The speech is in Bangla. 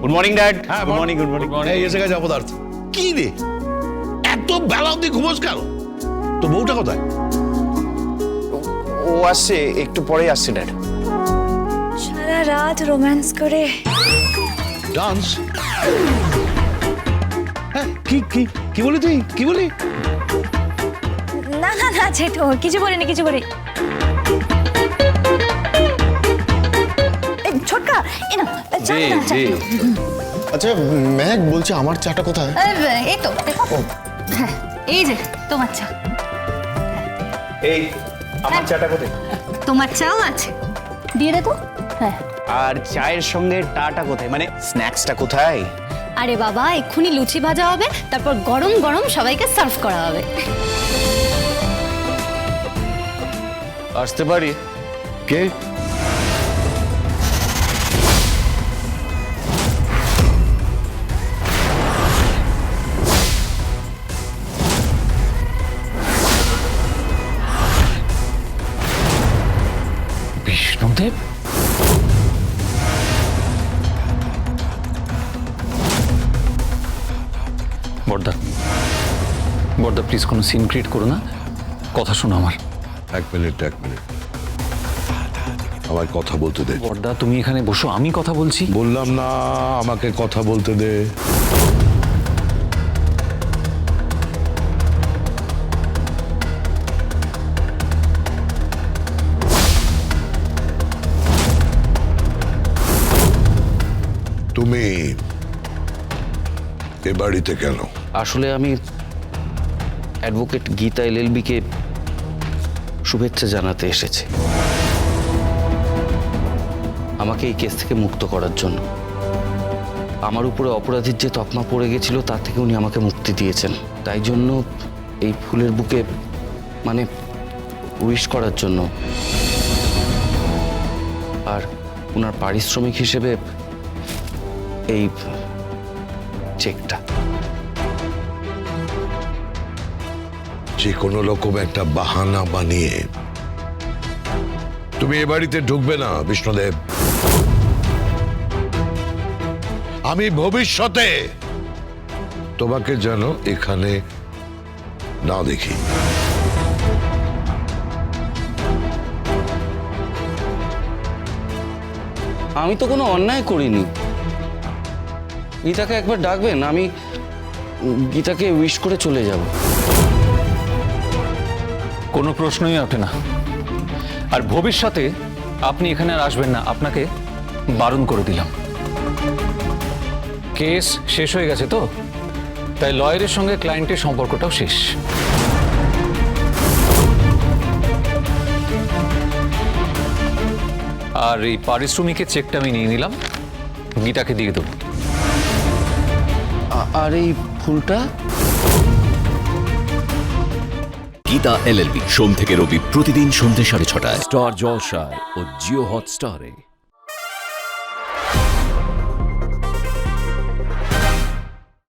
গুড মর্নিং ড্যাড হ্যাঁ গুড মর্নিং গুড মর্নিং এই এসে গেছে অপদার্থ। কি রে? এত বেলা অব্দি ঘুমোস কেন? তো বউটা কোথায়? ও আসছে একটু পরেই আসছে ড্যাড সারা রাত রোম্যান্স করে। ডান্স হ্যাঁ কি কি কি বলি তুই? কি বলি? না না না জেঠু কিছু বলিনি কিছু বলি। জি, জি। আচ্ছা বলছে আমার চাটা কোথায়? এই, তো দেখো। হ্যাঁ এই যে তোমার চা। এই আমার চাটা কোথায়? তোমার চাও আছে। দিয়ে দে তো হ্যাঁ। আর চায়ের সঙ্গে টাটা কোথায়? মানে স্ন্যাক্সটা কোথায়? আরে বাবা এক্ষুনি লুচি ভাজা হবে তারপর গরম গরম সবাইকে সার্ভ করা হবে। আসতে পারি। কে? বিষ্ণুদেব বর্দা বর্দা প্লিজ কোনো সিন ক্রিয়েট করো না। কথা শোনো আমার। এক মিনিট এক মিনিট আমার কথা বলতে দে। বর্দা তুমি এখানে বসো আমি কথা বলছি। বললাম না আমাকে কথা বলতে দে। তুমি এ বাড়িতে কেন? আসলে আমি অ্যাডভোকেট গীতা এলএলবিকে শুভেচ্ছা জানাতে এসেছি। আমাকে এই কেস থেকে মুক্ত করার জন্য। আমার উপরে অপরাধীর যে তকমা পড়ে গেছিল, তার থেকে উনি আমাকে মুক্তি দিয়েছেন। তাই জন্য এই ফুলের বুকে মানে উইশ করার জন্য। আর ওনার পারিশ্রমিক হিসেবে এই চেকটা। যে কোনো রকম একটা বাহানা বানিয়ে তুমি এ বাড়িতে ঢুকবে না বিষ্ণুদেব। আমি ভবিষ্যতে তোমাকে যেন এখানে না দেখি। আমি তো কোনো অন্যায় করিনি। গীতাকে একবার ডাকবেন, আমি গীতাকে উইশ করে চলে যাব। কোনো প্রশ্নই ওঠে না। আর ভবিষ্যতে আপনি এখানে আর আসবেন না, আপনাকে বারণ করে দিলাম। কেস শেষ হয়ে গেছে তো? তাই লয়ারের সঙ্গে ক্লায়েন্টের সম্পর্কটাও শেষ। আর এই পারিশ্রমিকের চেকটা আমি নিয়ে নিলাম, গীতাকে দিয়ে দেবো। আর এই ফুলটা? গীতা এলএলবি সোম থেকে রবি প্রতিদিন সন্ধ্যে সাড়ে ছটায়। স্টার জলসায় ও জিও হটস্টারে।